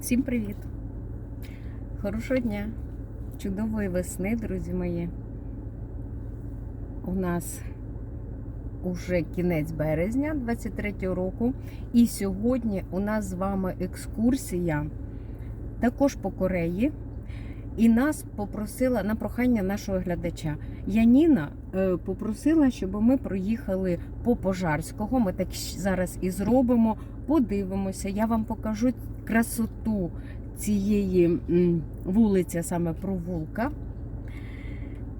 Всім привіт! Хорошого дня! Чудової весни, друзі мої. У нас уже кінець березня 23 року. І сьогодні у нас з вами екскурсія також по Кореї. І нас попросила на прохання нашого глядача. Яніна е, попросила, щоб ми проїхали по Пожарського. Ми так зараз і зробимо. Подивимося, я вам покажу красоту цієї вулиці, саме провулка.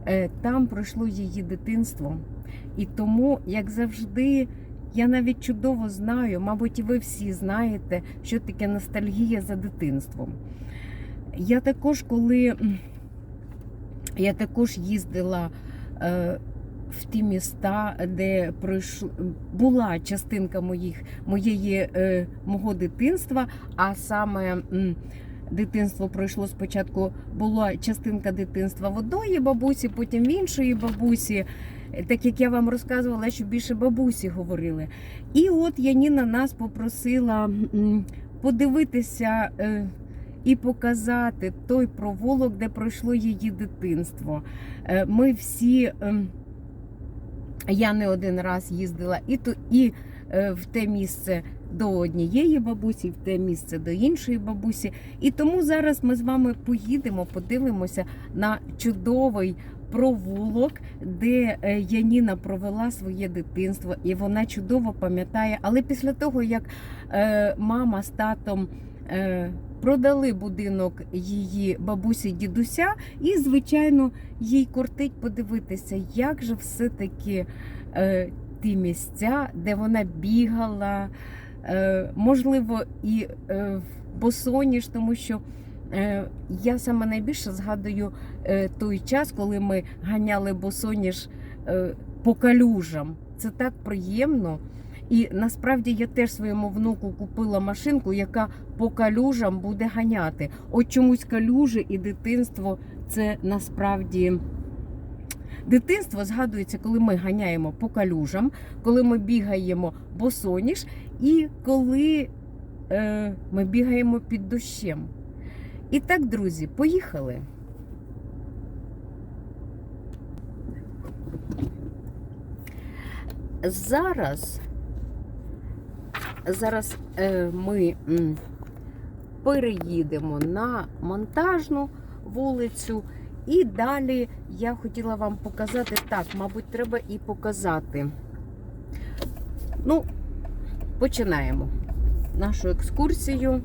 Е, Там пройшло її дитинство. І тому, як завжди, я навіть чудово знаю, мабуть, і ви всі знаєте, що таке ностальгія за дитинством. Я також, коли я також їздила е, в ті міста, де пройшла, була частинка моїх, моєї, е, мого дитинства, а саме дитинство пройшло спочатку, була частинка дитинства в одної бабусі, потім в іншої бабусі. Так як я вам розказувала, що більше бабусі говорили. І от Яніна нас попросила подивитися. е, і показати той провулок, де пройшло її дитинство. Е, Ми всі, ем, я не один раз їздила і, то, і е, в те місце до однієї бабусі, в те місце до іншої бабусі. І тому зараз ми з вами поїдемо, подивимося на чудовий провулок, де е, Яніна провела своє дитинство, і вона чудово пам'ятає. Але після того, як е, мама з татом продали будинок її бабусі дідуся, і, звичайно, їй кортить подивитися, як же все-таки е, ті місця, де вона бігала, е, можливо, і е, босоніж, тому що. е, Я саме найбільше згадую е, той час, коли ми ганяли босоніж е, по калюжам. Це так приємно. І насправді я теж своєму внуку купила машинку, яка по калюжам буде ганяти. От чомусь калюжі і дитинство це насправді. Дитинство згадується, коли ми ганяємо по калюжам, коли ми бігаємо босоніж і коли е, ми бігаємо під дощем. І так, друзі, поїхали. Зараз, зараз е, ми переїдемо на монтажну вулицю. І далі я хотіла вам показати так, мабуть, треба і показати. Ну, починаємо нашу екскурсію.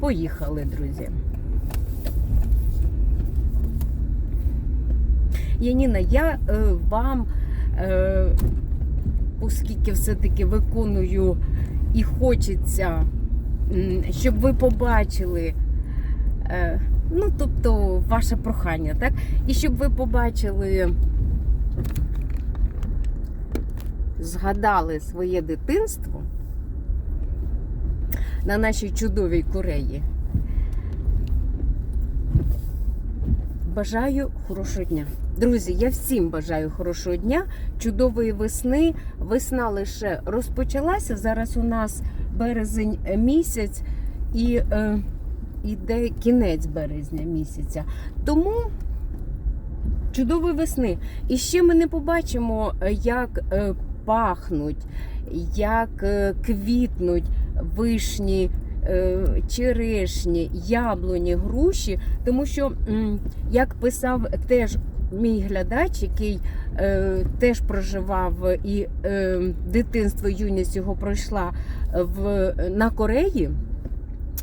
Поїхали, друзі. Яніна, я е, вам, е, оскільки все-таки виконую і хочеться, щоб ви побачили, е, ну, тобто, ваше прохання, так? І щоб ви побачили, згадали своє дитинство на нашій чудовій Кореї. Бажаю хорошого дня. Друзі, я всім бажаю хорошого дня, чудової весни. Весна лише розпочалася. Зараз у нас березень місяць і е, іде кінець березня місяця. Тому чудової весни. І ще ми не побачимо, е, як е, пахнуть, як е, квітнуть вишні, е, черешні, яблуні, груші, тому що, як писав теж мій глядач, який е, теж проживав і е, дитинство, юність його пройшла в, на Кореї,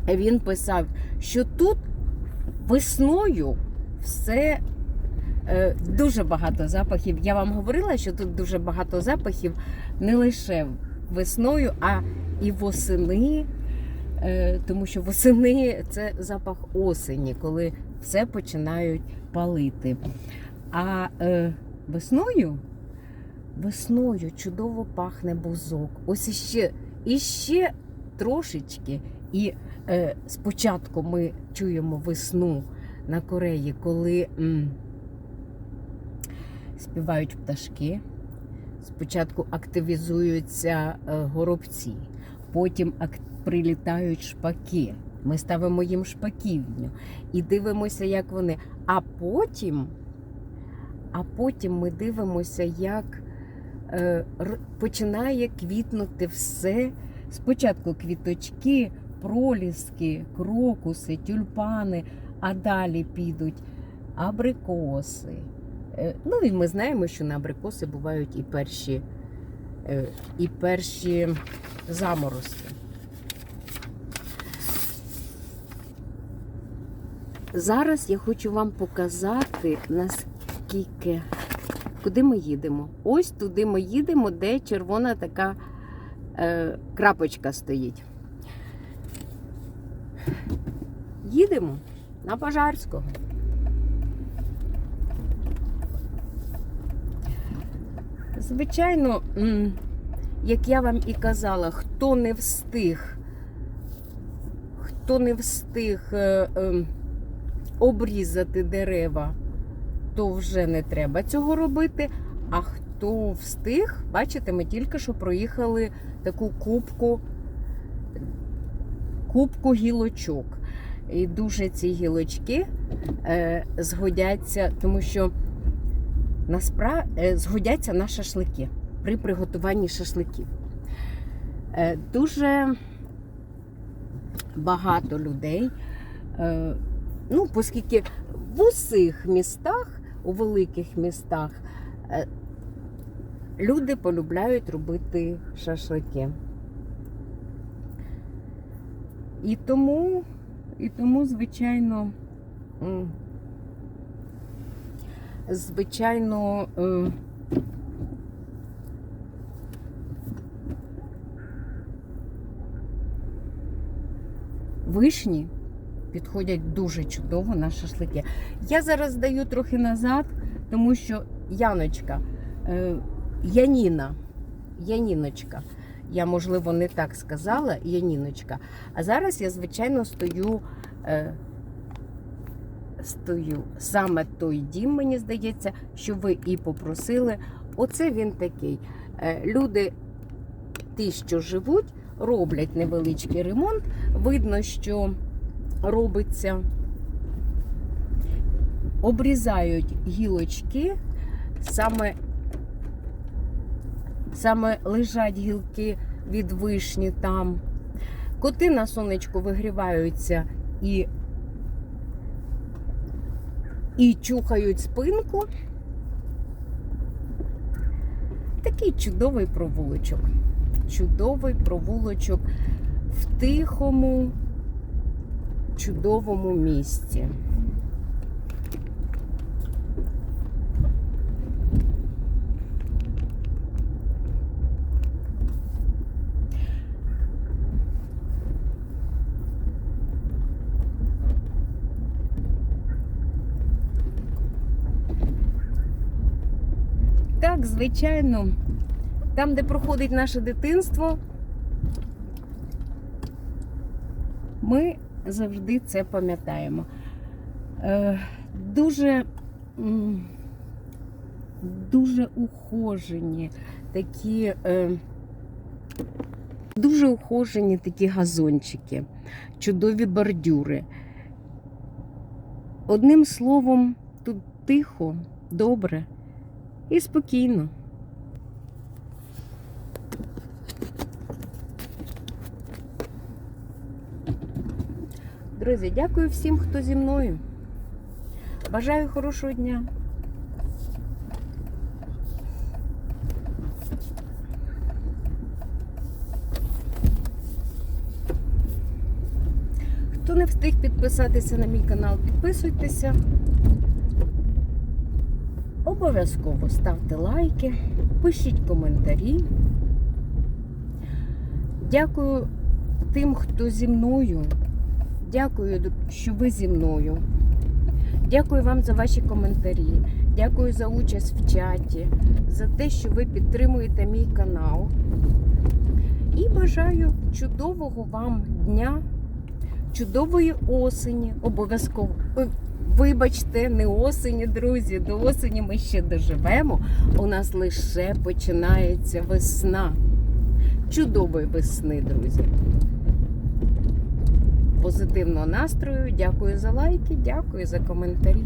він писав, що тут весною все. е, Дуже багато запахів. Я вам говорила, що тут дуже багато запахів не лише весною, а і восени, е, тому що восени це запах осені, коли все починають палити. А е, весною, весною чудово пахне бузок. Ось іще, іще трошечки. І е, спочатку ми чуємо весну на Кореї, коли м, співають пташки. Спочатку активізуються е, горобці, потім прилітають шпаки. Ми ставимо їм шпаківню і дивимося, як вони. А потім, а потім ми дивимося, як е, починає квітнути все. Спочатку квіточки, проліски, крокуси, тюльпани, а далі підуть абрикоси. Е, Ну і ми знаємо, що на абрикоси бувають і перші, е, і перші заморозки. Зараз я хочу вам показати, наскільки куди ми їдемо. Ось туди ми їдемо, де червона така е, крапочка стоїть. Їдемо на Пожарського. Звичайно, як я вам і казала, хто не встиг, хто не встиг е, е, обрізати дерева, то вже не треба цього робити. А хто встиг, бачите, ми тільки що проїхали таку кубку, кубку гілочок. І дуже ці гілочки е, згодяться, тому що наспра... е, згодяться на шашлики при приготуванні шашликів. Е, дуже багато людей, е, ну, оскільки в усіх містах, у великих містах, е, люди полюбляють робити шашлики. І тому, і тому, звичайно, звичайно, вишні підходять дуже чудово на шашлики. Я зараз даю трохи назад, тому що Яночка, е, Яніна, Яніночка. Я, можливо, не так сказала, Яніночка. А зараз я, звичайно, стою, е, стою саме той дім, мені здається, що ви і попросили. Оце він такий. Е, люди, ті, що живуть, роблять невеличкий ремонт. Видно, що робиться, обрізають гілочки, саме, саме лежать гілки від вишні там. Коти на сонечку вигріваються і, і чухають спинку. Такий чудовий провулочок. Чудовий провулочок в тихому, чудовому місці. Так, звичайно, там, де проходить наше дитинство, ми завжди це пам'ятаємо. Е, дуже, дуже ухожені такі, е, дуже ухожені такі газончики, чудові бордюри. Одним словом, тут тихо, добре і спокійно. Друзі, дякую всім, хто зі мною. Бажаю хорошого дня. Хто не встиг підписатися на мій канал, підписуйтеся. Обов'язково ставте лайки, пишіть коментарі. Дякую тим, хто зі мною. Дякую, що ви зі мною. Дякую вам за ваші коментарі. Дякую за участь в чаті, за те, що ви підтримуєте мій канал. І бажаю чудового вам дня, чудової осені. Обов'язково. Вибачте, не осені, друзі. До осені ми ще доживемо. У нас лише починається весна. Чудової весни, друзі. Позитивного настрою. Дякую за лайки, дякую за коментарі.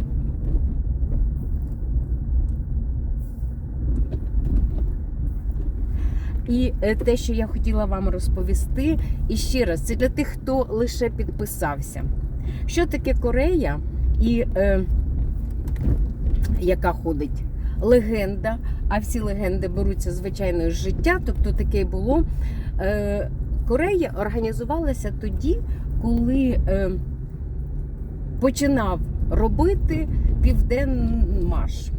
І е, те, що я хотіла вам розповісти, і ще раз, це для тих, хто лише підписався. Що таке Корея і е, яка ходить легенда, а всі легенди беруться звичайно з життя, тобто таке було. Е, Корея організувалася тоді, коли е, починав робити Південмаш.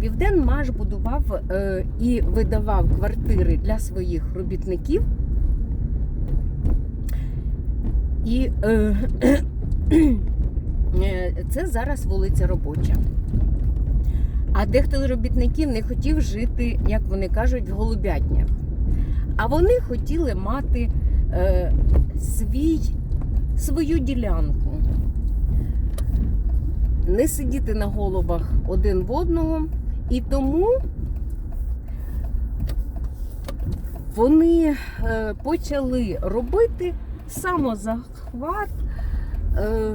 Південмаш будував е, і видавав квартири для своїх робітників. І е, е, це зараз вулиця робоча. А дехто з робітників не хотів жити, як вони кажуть, в голубятнях. А вони хотіли мати е, свій, свою ділянку. Не сидіти на головах один в одного. І тому вони е, почали робити самозахват. Е,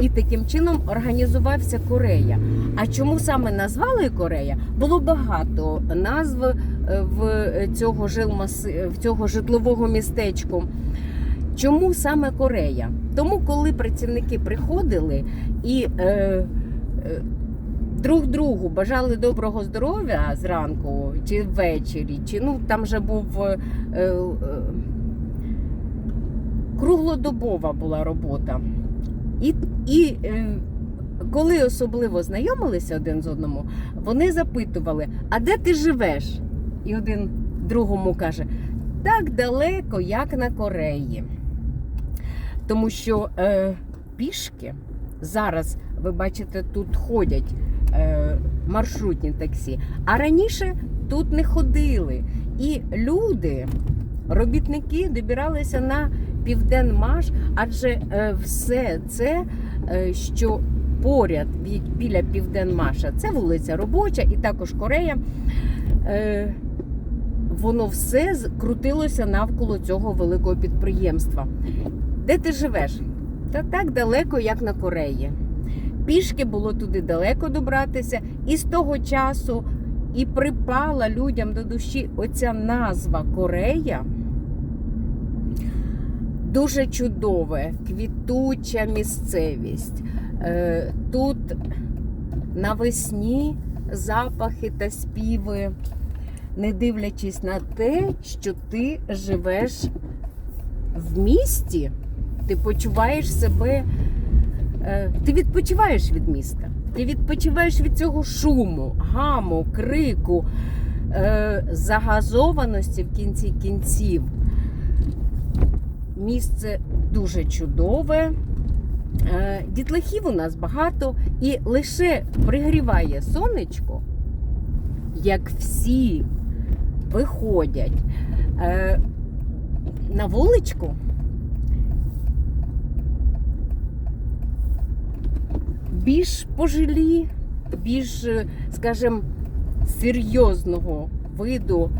і таким чином організувався Корея. А чому саме назвали Корея? Було багато назв е, в цього, в цього житлового містечку. Чому саме Корея? Тому, коли працівники приходили і е, е, друг другу бажали доброго здоров'я зранку чи ввечері, чи ну там же був е, е, круглодобова була робота. І, і е, коли особливо знайомилися один з одному, вони запитували, а де ти живеш? І один другому каже, так далеко, як на Кореї. Тому що е, пішки зараз, ви бачите, тут ходять е, маршрутні таксі, а раніше тут не ходили. І люди, робітники, добиралися на Південмаш, адже е, все це, е, що поряд бі- біля Південмаша, це вулиця робоча і також Корея. Е, Воно все крутилося навколо цього великого підприємства. Де ти живеш? Та так далеко, як на Кореї. Пішки було туди далеко добратися, і з того часу і припала людям до душі оця назва Корея. Дуже чудове, квітуча місцевість. Е, Тут навесні запахи та співи, не дивлячись на те, що ти живеш в місті, ти почуваєш себе, е, ти відпочиваєш від міста, ти відпочиваєш від цього шуму, гаму, крику, е, загазованості в кінці кінців. Місце дуже чудове. Е, Дітлахів у нас багато і лише пригріває сонечко, як всі виходять на вуличку. Більш пожилі, більш, е, скажімо, серйозного виду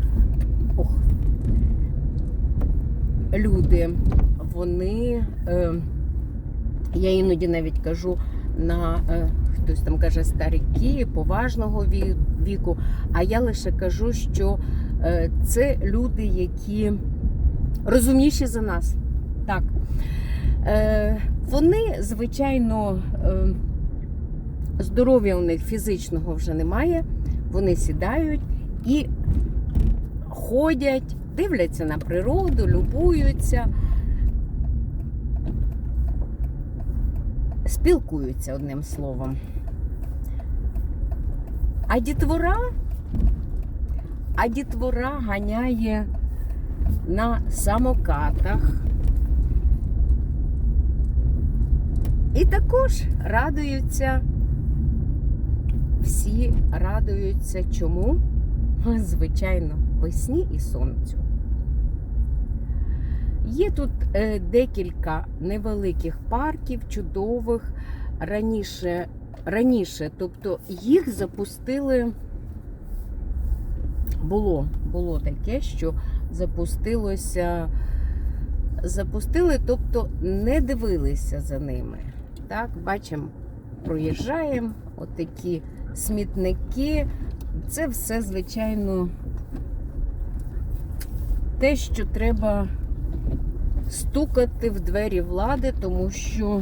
ох, люди, вони, е, я іноді навіть кажу на е, хтось там каже старики, поважного віку, а я лише кажу, що е, це люди, які розумніші за нас. Так. Е, вони, звичайно, е, здоров'я у них фізичного вже немає. Вони сідають і ходять, дивляться на природу, любуються, спілкуються одним словом. А дітвора, а дітвора ганяє на самокатах. І також радуються, всі радуються чому? Звичайно, весні і сонцю. Є тут е, декілька невеликих парків, чудових. Раніше, раніше, тобто їх запустили. Було, було таке, що запустилося запустили, тобто не дивилися за ними. Так, бачимо, проїжджаємо, отакі смітники. Це все, звичайно, те, що треба стукати в двері влади, тому що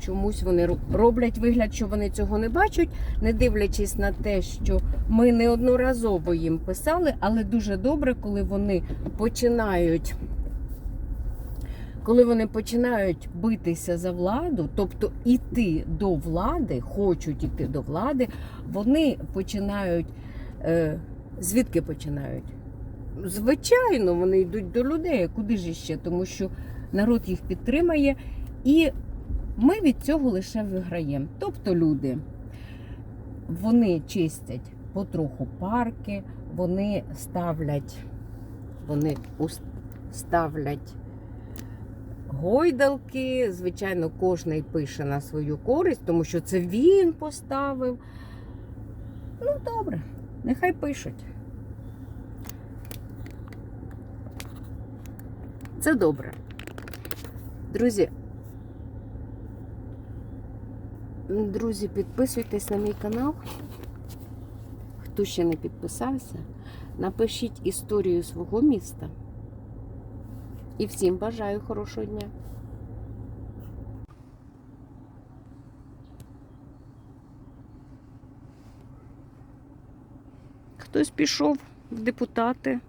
чомусь вони роблять вигляд, що вони цього не бачать, не дивлячись на те, що ми неодноразово їм писали, але дуже добре, коли вони починають. Коли вони починають битися за владу, тобто іти до влади, хочуть іти до влади, вони починають. Е, звідки починають? Звичайно, вони йдуть до людей. Куди ж іще? Тому що народ їх підтримає, і ми від цього лише виграємо. Тобто люди вони чистять потроху парки, вони ставлять, вони ставлять гойдалки. Звичайно, кожний пише на свою користь, тому що це він поставив. Ну, добре, нехай пишуть. Це добре. Друзі, друзі, підписуйтесь на мій канал. Хто ще не підписався, напишіть історію свого міста. І всім бажаю хорошого дня. Хтось пішов в депутати,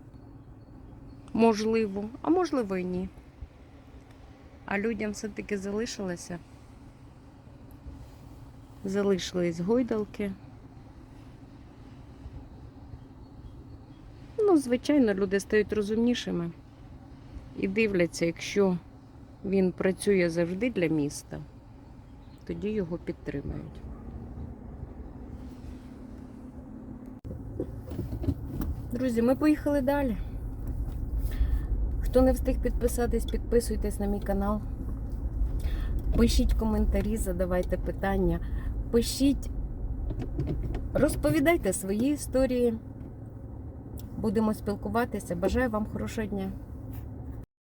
можливо, а можливо і ні. А людям все-таки залишилося. Залишились гойдалки. Ну, звичайно, люди стають розумнішими і дивляться, якщо він працює завжди для міста, тоді його підтримають. Друзі, ми поїхали далі. Хто не встиг підписатись, підписуйтесь на мій канал. Пишіть коментарі, задавайте питання. Пишіть, розповідайте свої історії. Будемо спілкуватися. Бажаю вам хорошого дня.